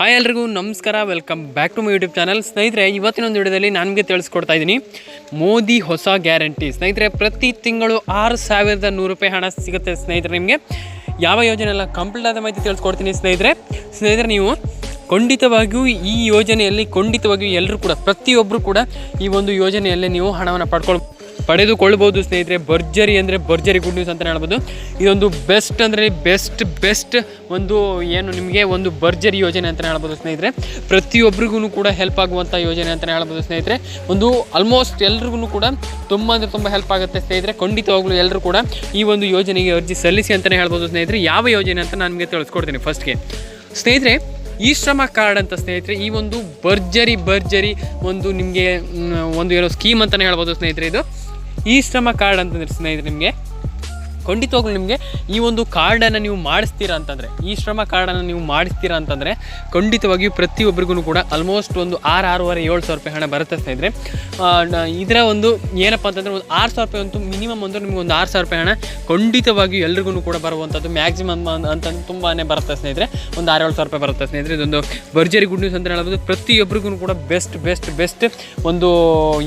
Hi ಎಲ್ರಿಗೂ, ನಮಸ್ಕಾರ. Welcome back to my YouTube channel ಸ್ನೇಹಿತರೆ ಇವತ್ತಿನ ಒಂದು ವಿಡಿಯೋದಲ್ಲಿ ನಾನು ನಿಮಗೆ ತಿಳಿಸ್ಕೊಡ್ತಾ ಇದ್ದೀನಿ. ಮೋದಿ ಹೊಸ ಗ್ಯಾರಂಟಿ ಸ್ನೇಹಿತರೆ, ಪ್ರತಿ ತಿಂಗಳು ಆರು ಸಾವಿರದ ನೂರು ರೂಪಾಯಿ ಹಣ ಸಿಗುತ್ತೆ ಸ್ನೇಹಿತರೆ ನಿಮಗೆ. ಯಾವ ಯೋಜನೆ ಎಲ್ಲ ಕಂಪ್ಲೀಟ್ ಆದ ಮಾಹಿತಿ ತಿಳಿಸ್ಕೊಡ್ತೀನಿ ಸ್ನೇಹಿತರೆ. ಸ್ನೇಹಿತರೆ, ನೀವು ಖಂಡಿತವಾಗಿಯೂ ಈ ಯೋಜನೆಯಲ್ಲಿ ಖಂಡಿತವಾಗಿಯೂ ಎಲ್ಲರೂ ಕೂಡ ಪ್ರತಿಯೊಬ್ಬರು ಕೂಡ ಈ ಒಂದು ಯೋಜನೆಯಲ್ಲಿ ನೀವು ಹಣವನ್ನು ಪಡ್ಕೊಳ್ ಪಡೆದುಕೊಳ್ಬೋದು ಸ್ನೇಹಿತರೆ. ಭರ್ಜರಿ ಅಂದರೆ ಭರ್ಜರಿ ಗುಡ್ ನ್ಯೂಸ್ ಅಂತಲೇ ಹೇಳ್ಬೋದು. ಇದೊಂದು ಬೆಸ್ಟ್ ಅಂದರೆ ಬೆಸ್ಟ್ ಬೆಸ್ಟ್ ಒಂದು ಏನು ನಿಮಗೆ ಒಂದು ಭರ್ಜರಿ ಯೋಜನೆ ಅಂತಲೇ ಹೇಳ್ಬೋದು, ಸ್ನೇಹಿತರೆ. ಪ್ರತಿಯೊಬ್ಬರಿಗೂ ಕೂಡ ಹೆಲ್ಪ್ ಆಗುವಂಥ ಯೋಜನೆ ಅಂತಲೇ ಹೇಳ್ಬೋದು, ಸ್ನೇಹಿತರೆ. ಒಂದು ಆಲ್ಮೋಸ್ಟ್ ಎಲ್ರಿಗೂ ಕೂಡ ತುಂಬ ಅಂದರೆ ತುಂಬ ಹೆಲ್ಪ್ ಆಗುತ್ತೆ, ಸ್ನೇಹಿತರೆ. ಖಂಡಿತವಾಗ್ಲೂ ಎಲ್ಲರೂ ಕೂಡ ಈ ಒಂದು ಯೋಜನೆಗೆ ಅರ್ಜಿ ಸಲ್ಲಿಸಿ ಅಂತಲೇ ಹೇಳ್ಬೋದು, ಸ್ನೇಹಿತರೆ. ಯಾವ ಯೋಜನೆ ಅಂತ ನಾನು ನಿಮಗೆ ತಿಳಿಸ್ಕೊಡ್ತೀನಿ ಫಸ್ಟ್ಗೆ ಸ್ನೇಹಿತರೆ, ಈ ಶ್ರಮ ಕಾರ್ಡ್ ಅಂತ ಸ್ನೇಹಿತರೆ, ಈ ಒಂದು ಭರ್ಜರಿ ಭರ್ಜರಿ ಒಂದು ನಿಮಗೆ ಒಂದು ಏನೋ ಸ್ಕೀಮ್ ಅಂತಲೇ ಹೇಳ್ಬೋದು, ಸ್ನೇಹಿತರೆ ಇದು. ಈ ಶ್ರಮ ಕಾರ್ಡ್ ಅಂತಂದ್ರೆ ಸ್ನೇಹಿತರೆ ನಿಮಗೆ ಖಂಡಿತವಾಗ್ಲೂ ನಿಮಗೆ. ಈ ಒಂದು ಕಾರ್ಡನ್ನು ನೀವು ಮಾಡಿಸ್ತೀರಾ ಅಂತಂದರೆ, ಈ ಶ್ರಮ ಕಾರ್ಡನ್ನು ನೀವು ಮಾಡಿಸ್ತೀರಾ ಅಂತಂದರೆ, ಖಂಡಿತವಾಗಿಯೂ ಪ್ರತಿಯೊಬ್ಬರಿಗೂ ಕೂಡ ಆಲ್ಮೋಸ್ಟ್ ಒಂದು ಆರು, ಆರೂವರೆ, ಏಳು ಸಾವಿರ ರೂಪಾಯಿ ಹಣ ಬರುತ್ತೆ ಸ್ನೇಹಿತರೆ. ಇದರ ಒಂದು ಏನಪ್ಪ ಅಂತಂದರೆ ಒಂದು ಆರು ಸಾವಿರ ರೂಪಾಯಿ ಅಂತೂ ಮಿನಿಮಮ್ ಅಂದ್ರೆ ನಿಮಗೆ ಒಂದು ಆರು ಸಾವಿರ ರೂಪಾಯಿ ಹಣ ಖಂಡಿತವಾಗಿಯೂ ಎಲ್ರಿಗೂ ಕೂಡ ಬರುವಂಥದ್ದು ಮ್ಯಾಕ್ಸಿಮಮ್ ಅಂತ ತುಂಬಾ ಬರುತ್ತೆ ಸ್ನೇಹಿತರೆ. ಒಂದು ಆರು, ಏಳು ಸಾವಿರ ರೂಪಾಯಿ ಬರುತ್ತೆ ಸ್ನೇಹಿತರೆ. ಇದೊಂದು ಭರ್ಜರಿ ಗುಡ್ ನ್ಯೂಸ್ ಅಂತ ಹೇಳ್ಬೋದು, ಪ್ರತಿಯೊಬ್ಬರಿಗೂ ಕೂಡ ಬೆಸ್ಟ್ ಬೆಸ್ಟ್ ಬೆಸ್ಟ್ ಒಂದು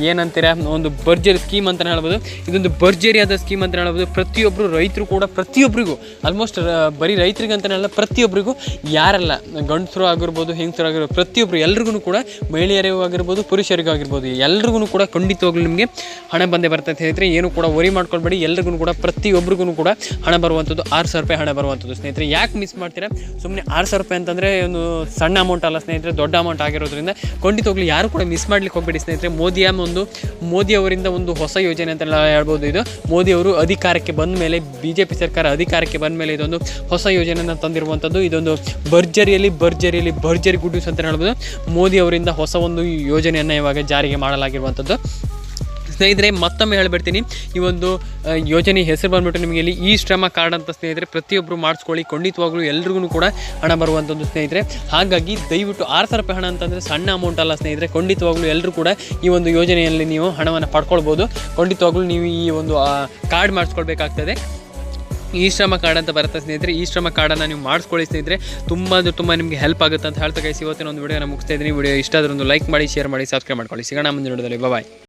ಏನಂತೀರ, ಒಂದು ಭರ್ಜರಿ ಸ್ಕೀಮ್ ಅಂತ ಹೇಳ್ಬೋದು. ಇದೊಂದು ಭರ್ಜರಿಯಾದ ಸ್ಕೀಮ್ ಅಂತ ಹೇಳ್ಬೋದು. ಪ್ರತಿಯೊಬ್ಬರು ರೈತರು ಕೂಡ ಪ್ರತಿಯೊಬ್ಬರಿಗೂ ಆಲ್ಮೋಸ್ಟ್ ಬರೀ ರೈತರಿಗೆ ಅಲ್ಲ ಪ್ರತಿಯೊಬ್ಬರಿಗೂ ಯಾರಲ್ಲ, ಗಂಡಸರು ಆಗಿರ್ಬೋದು, ಹೆಂಗಸರು ಆಗಿರ್ಬೋದು ಪ್ರತಿಯೊಬ್ಬರು ಎಲ್ರಿಗೂ ಕೂಡ ಮಹಿಳೆಯರಿಗೂ ಆಗಿರ್ಬೋದು, ಪುರುಷರಿಗೂ ಆಗಿರ್ಬೋದು ಎಲ್ರಿಗೂ ಕೂಡ ಖಂಡಿತವಾಗ್ಲೂ ನಿಮಗೆ ಹಣ ಬಂದೇ ಅಂತ ಸ್ನೇಹಿತರೆ. ಏನು ಕೂಡ ವರಿ ಮಾಡ್ಕೊಳ್ಬೇಡಿ. ಎಲ್ರಿಗೂ ಕೂಡ ಪ್ರತಿಯೊಬ್ಬರಿಗೂ ಕೂಡ ಹಣ ಬರುವಂಥದ್ದು ಆರು ಸಾವಿರ ರೂಪಾಯಿ ಹಣ ಬರುವಂಥದ್ದು ಸ್ನೇಹಿತರೆ. ಯಾಕೆ ಮಿಸ್ ಮಾಡ್ತೀರಾ? ಸುಮ್ಮನೆ ಆರು ಸಾವಿರ ರೂಪಾಯಿ ಅಂತಂದರೆ ಒಂದು ಸಣ್ಣ ಅಮೌಂಟ್ ಅಲ್ಲ ಸ್ನೇಹಿತರೆ, ದೊಡ್ಡ ಅಮೌಂಟ್ ಆಗಿರೋದ್ರಿಂದ ಖಂಡಿತವಾಗ್ಲೂ ಯಾರು ಕೂಡ ಮಿಸ್ ಮಾಡ್ಲಿಕ್ಕೆ ಹೋಗ್ಬೇಡಿ ಸ್ನೇಹಿತರೆ. ಮೋದಿಯ ಒಂದು, ಮೋದಿ ಅವರಿಂದ ಒಂದು ಹೊಸ ಯೋಜನೆ ಅಂತ ಹೇಳ್ಬೋದು ಇದು. ಮೋದಿ ಅವರು ಅಧಿಕಾರಕ್ಕೆ ಬಂದ ಮೇಲೆ ಬಿ ಜೆ ಪಿ ಸರ್ಕಾರ ಅಧಿಕಾರಕ್ಕೆ ಬಂದ ಮೇಲೆ ಇದೊಂದು ಹೊಸ ಯೋಜನೆಯನ್ನು ತಂದಿರುವಂಥದ್ದು ಇದೊಂದು ಭರ್ಜರಿಯಲ್ಲಿ ಭರ್ಜರಿಯಲ್ಲಿ ಭರ್ಜರಿ ಗುಡ್ ನ್ಯೂಸ್ ಅಂತ ಹೇಳ್ಬೋದು. ಮೋದಿ ಅವರಿಂದ ಹೊಸ ಒಂದು ಯೋಜನೆಯನ್ನು ಇವಾಗ ಜಾರಿಗೆ ಮಾಡಲಾಗಿರುವಂಥದ್ದು ಸ್ನೇಹಿತರೆ, ಮತ್ತೊಮ್ಮೆ ಹೇಳ್ಬಿಡ್ತೀನಿ. ಈ ಒಂದು ಯೋಜನೆ ಹೆಸರು ಬಂದ್ಬಿಟ್ಟು ನಿಮಗೆ ಇಲ್ಲಿ ಈ ಶ್ರಮ ಕಾರ್ಡ್ ಅಂತ ಸ್ನೇಹಿತರೆ ಪ್ರತಿಯೊಬ್ಬರು ಮಾಡಿಸ್ಕೊಳ್ಳಿ. ಖಂಡಿತವಾಗ್ಲೂ ಎಲ್ರಿಗೂ ಕೂಡ ಹಣ ಬರುವಂಥದ್ದು ಸ್ನೇಹಿತರೆ. ಹಾಗಾಗಿ ದಯವಿಟ್ಟು ಆರು ಸಾವಿರ ರೂಪಾಯಿ ಹಣ ಅಂತಂದರೆ ಸಣ್ಣ ಅಮೌಂಟ್ ಅಲ್ಲ ಸ್ನೇಹಿತರೆ. ಖಂಡಿತವಾಗ್ಲೂ ಎಲ್ಲರೂ ಕೂಡ ಈ ಒಂದು ಯೋಜನೆಯಲ್ಲಿ ನೀವು ಹಣವನ್ನು ಪಡ್ಕೊಳ್ಬೋದು. ಖಂಡಿತವಾಗ್ಲೂ ನೀವು ಈ ಒಂದು ಕಾರ್ಡ್ ಮಾಡಿಸ್ಕೊಳ್ಬೇಕಾಗ್ತದೆ. ಈ ಶ್ರಮ ಕಾರ್ಡ್ ಅಂತ ಬರುತ್ತೆ ಸ್ನೇಹಿತರೆ. ಈ ಶ್ರಮ ಕಾರ್ಡನ್ನು ನೀವು ಮಾಡಿಸ್ಕೊಳ್ಳಿ ಸ್ನೇಹಿತರೆ. ತುಂಬ ಅಂದರೆ ತುಂಬ ನಿಮಗೆ ಹೆಲ್ಪ್ ಆಗುತ್ತೆ ಅಂತ ಹೇಳ್ತಾ ಕೈಸಿ ಇವತ್ತಿನ ಒಂದು ವಿಡಿಯೋನ ಮುಗಿಸ್ತಾ ಇದ್ದೀನಿ. ವಿಡಿಯೋ ಇಷ್ಟ ಆದ್ರೆ ಒಂದು ಲೈಕ್ ಮಾಡಿ ಶೇರ್ ಮಾಡಿ ಸಬ್ಸ್ಕ್ರೈಬ್ ಮಾಡ್ಕೊಳ್ಳಿ. ಸಿಗೋಣ ಮುಂದಿನ ವಿಡಿಯೋದಲ್ಲಿ ಬಾಯ್